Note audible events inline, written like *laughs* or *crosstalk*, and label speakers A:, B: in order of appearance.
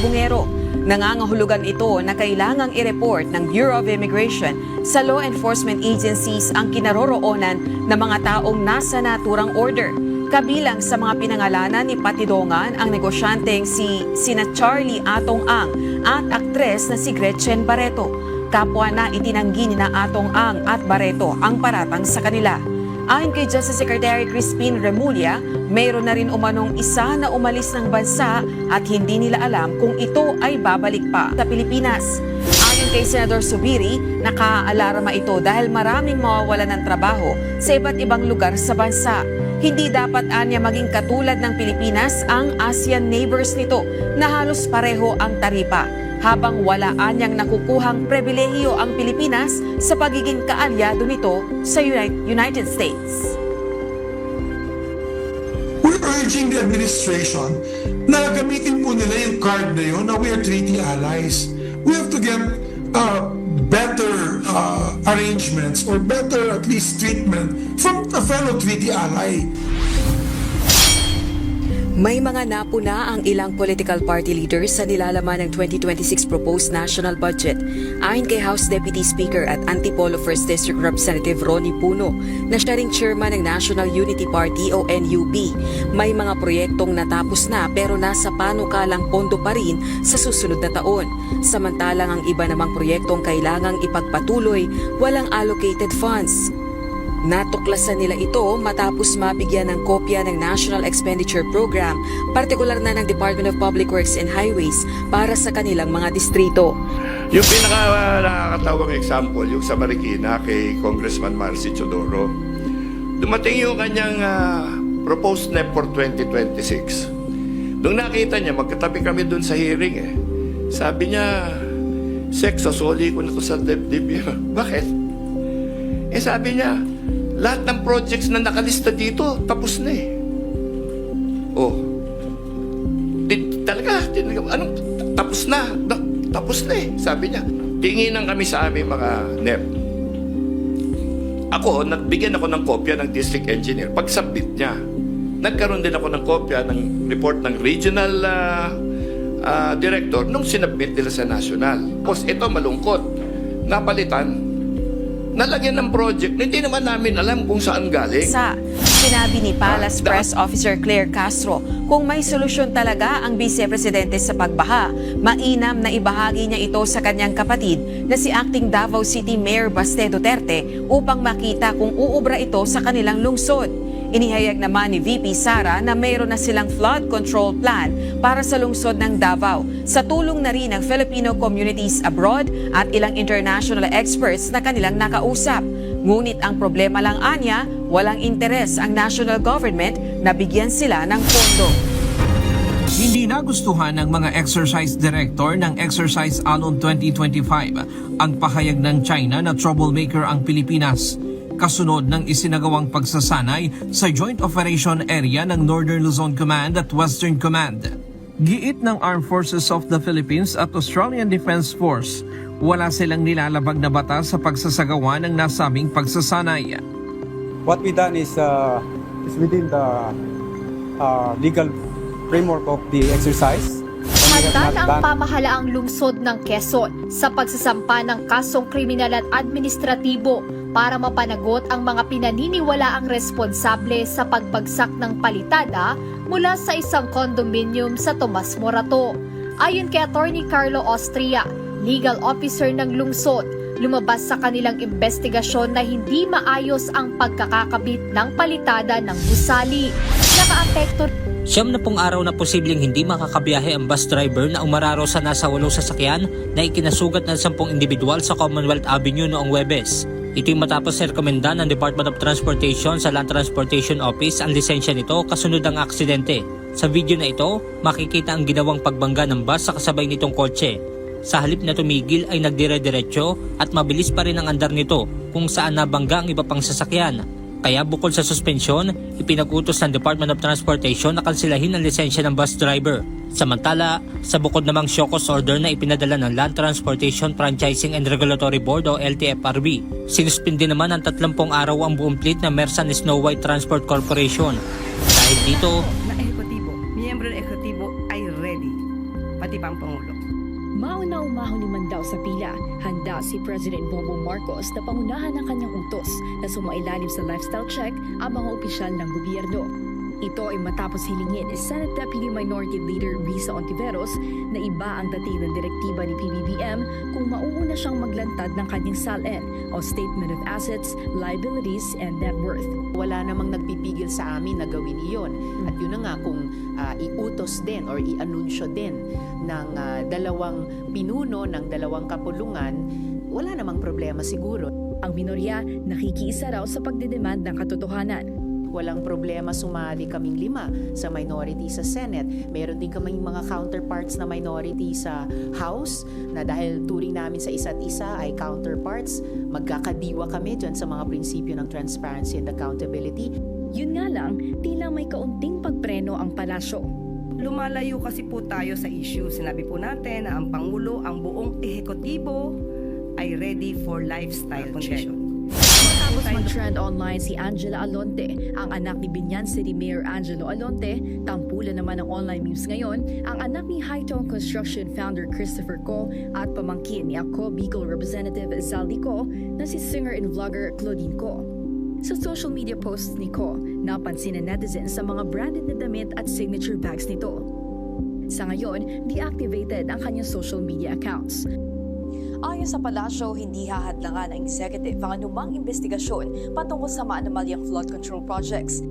A: bungero. Nangangahulugan ito na kailangang i-report ng Bureau of Immigration sa law enforcement agencies ang kinaroroonan ng mga taong nasa naturang order. Kabilang sa mga pinangalanan ni Patidongan ang negosyanteng si sina Charlie Atong Ang at aktres na si Gretchen Barreto. Kapwa na itinanggi ni na Atong Ang at Barreto ang paratang sa kanila. Ayon kay Justice Secretary Crispin Remulla, mayroon na rin umanong isa na umalis ng bansa at hindi nila alam kung ito ay babalik pa sa Pilipinas. Ayon kay Senador Subiri, nakaalarma ito dahil maraming mawawalan ng trabaho sa iba't ibang lugar sa bansa. Hindi dapat anya maging katulad ng Pilipinas ang ASEAN neighbors nito na halos pareho ang taripa habang wala anyang nakukuhang pribilehiyo ang Pilipinas sa pagiging kaalyado nito sa Uni- United States.
B: We're urging the administration na gamitin po nila yung card na yun na we are treaty allies. We have to get uh, better uh, arrangements or better at least treatment from a fellow treaty ally.
A: May mga napuna ang ilang political party leaders sa nilalaman ng 2026 proposed national budget. Ayon kay House Deputy Speaker at Antipolo 1st District Representative Ronnie Puno, na siya ring chairman ng National Unity Party o NUP, may mga proyektong natapos na pero nasa panukalang pondo pa rin sa susunod na taon. Samantalang ang iba namang proyektong kailangang ipagpatuloy, walang allocated funds. Natuklasan nila ito matapos mabigyan ng kopya ng National Expenditure Program, partikular na ng Department of Public Works and Highways para sa kanilang mga distrito.
C: Yung pinaka uh, nakakatawang example, yung sa Marikina kay Congressman Marcy Chodoro. Dumating yung kanyang ah, proposed NEP for 2026. Nung nakita niya, magkatabi kami dun sa hearing eh. Sabi niya, Sek, sasoli ko na to sa dibdib yun." *laughs* Bakit? Eh sabi niya, lahat ng projects na nakalista dito, tapos na eh. Oh, Di, talaga, talaga, anong, tapos na, na, tapos na eh, sabi niya. Tinginan kami sa aming mga NEP. Ako, nagbigyan ako ng kopya ng district engineer. Pag-submit niya, nagkaroon din ako ng kopya ng report ng regional ah, ah, director nung sinubmit nila sa national. Tapos ito malungkot. Napalitan, nalagyan ng project na hindi naman namin alam kung saan galing.
A: Sa sinabi ni Palace
C: Ah,
A: Press Officer Claire Castro, kung may solusyon talaga ang Vice Presidente sa pagbaha, mainam na ibahagi niya ito sa kanyang kapatid na si Acting Davao City Mayor Baste Duterte upang makita kung uubra ito sa kanilang lungsod. Inihayag naman ni VP Sara na mayroon na silang flood control plan para sa lungsod ng Davao sa tulong na rin ng Filipino communities abroad at ilang international experts na kanilang nakausap. Ngunit ang problema lang anya, walang interes ang national government na bigyan sila ng pondo.
D: Hindi nagustuhan ng mga exercise director ng Exercise Alon 2025 ang pahayag ng China na troublemaker ang Pilipinas kasunod ng isinagawang pagsasanay sa Joint Operation Area ng Northern Luzon Command at Western Command. Giit ng Armed Forces of the Philippines at Australian Defense Force, wala silang nilalabag na batas sa pagsasagawa ng nasabing pagsasanay.
E: what we done is uh, is within the uh, legal framework of the exercise.
F: Handa na ang pamahalaang lungsod ng Quezon sa pagsasampa ng kasong kriminal at administratibo para mapanagot ang mga pinaniniwalaang responsable sa pagbagsak ng palitada mula sa isang condominium sa Tomas Morato. Ayon kay Attorney Carlo Austria, legal officer ng lungsod, lumabas sa kanilang investigasyon na hindi maayos ang pagkakakabit ng palitada ng gusali. Nakaapekto
G: Siyam na pong araw na posibleng hindi makakabiyahe ang bus driver na umararo sa nasa walong sasakyan na ikinasugat ng sampung individual sa Commonwealth Avenue noong Webes. Ito'y matapos rekomenda ng Department of Transportation sa Land Transportation Office ang lisensya nito kasunod ang aksidente. Sa video na ito, makikita ang ginawang pagbangga ng bus sa kasabay nitong kotse. Sa halip na tumigil ay nagdire-diretso at mabilis pa rin ang andar nito kung saan nabangga ang iba pang sasakyan. Kaya bukod sa suspensyon, ipinag-utos ng Department of Transportation na kansilahin ang lisensya ng bus driver. Samantala, sa bukod namang Shokos order na ipinadala ng Land Transportation Franchising and Regulatory Board o LTFRB, sinuspindi naman ng 30 araw ang buong fleet ng Mersan Snow White Transport Corporation. Dahil dito,
H: si President Bongbong Marcos na pangunahan ng kanyang utos na sumailalim sa lifestyle check ang mga opisyal ng gobyerno. Ito ay matapos hilingin ni Senate Deputy Minority Leader Risa Ontiveros na iba ang dating ng direktiba ni PBBM kung mauuna siyang maglantad ng kanyang SALN o Statement of Assets, Liabilities, and Net Worth.
I: wala namang nagpipigil sa amin na gawin iyon. At yun na nga kung ah, iutos din or i-anunsyo din ng ah, dalawang pinuno ng dalawang kapulungan, wala namang problema siguro.
H: Ang minorya nakikiisa raw sa pagdedemand ng katotohanan.
I: Walang problema sumali kaming lima sa minority sa Senate. Meron din kaming mga counterparts na minority sa House na dahil turing namin sa isa't isa ay counterparts, magkakadiwa kami dyan sa mga prinsipyo ng transparency and accountability.
H: Yun nga lang, tila may kaunting pagpreno ang palasyo.
J: Lumalayo kasi po tayo sa issue. Sinabi po natin na ang Pangulo, ang buong ehekutibo ay ready for lifestyle condition.
H: Matapos mag-trend online si Angela Alonte, ang anak ni Binyan City Mayor Angelo Alonte, tampulan naman ng online news ngayon, ang anak ni Hightone Construction founder Christopher Co at pamangkin ni Ako Bicol Representative Zaldi Co na si singer and vlogger Claudine Co. Sa social media posts ni Ko, napansin ng netizens sa mga branded na damit at signature bags nito. Sa ngayon, deactivated ang kanyang social media accounts.
K: Ayon sa palasyo, hindi hahadlangan ng executive ang anumang investigasyon patungkol sa maanomalyang flood control projects